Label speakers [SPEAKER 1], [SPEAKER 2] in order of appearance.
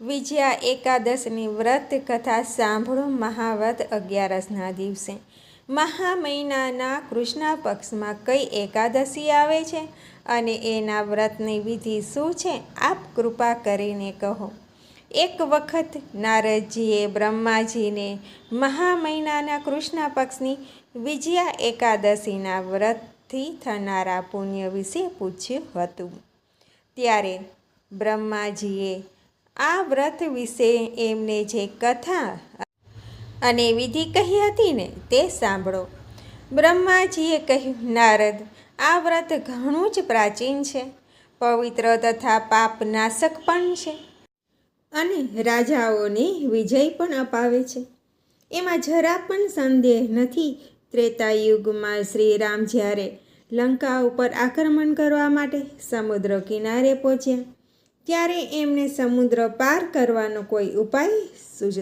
[SPEAKER 1] વિજયા એકાદશની વ્રત કથા સાંભળો મહાવ્રત અગિયારસના દિવસે. મહા મહિનાના કૃષ્ણ પક્ષમાં કઈ એકાદશી આવે છે અને એના વ્રતની વિધિ શું છે આપ કૃપા કરીને કહો. એક વખત નારદજીએ બ્રહ્માજીને મહા મહિનાના કૃષ્ણ પક્ષની વિજયા એકાદશીના વ્રતથી થનારા પુણ્ય વિશે પૂછ્યું હતું. ત્યારે બ્રહ્માજીએ આ વ્રત વિશે એમને જે કથા અને વિધિ કહી હતી ને તે સાંભળો. બ્રહ્માજીએ કહ્યું, નારદ, આ વ્રત ઘણું જ પ્રાચીન છે. પવિત્ર તથા પાપનાશક પણ છે અને રાજાઓને વિજય પણ અપાવે છે. એમાં જરા પણ સંદેહ નથી. ત્રેતા યુગમાં શ્રીરામ જ્યારે લંકા ઉપર આક્રમણ કરવા માટે સમુદ્ર કિનારે પહોંચ્યા ત્યારે એમને સમુદ્ર પાર કરવાનો કોઈ ઉપાય સૂઝ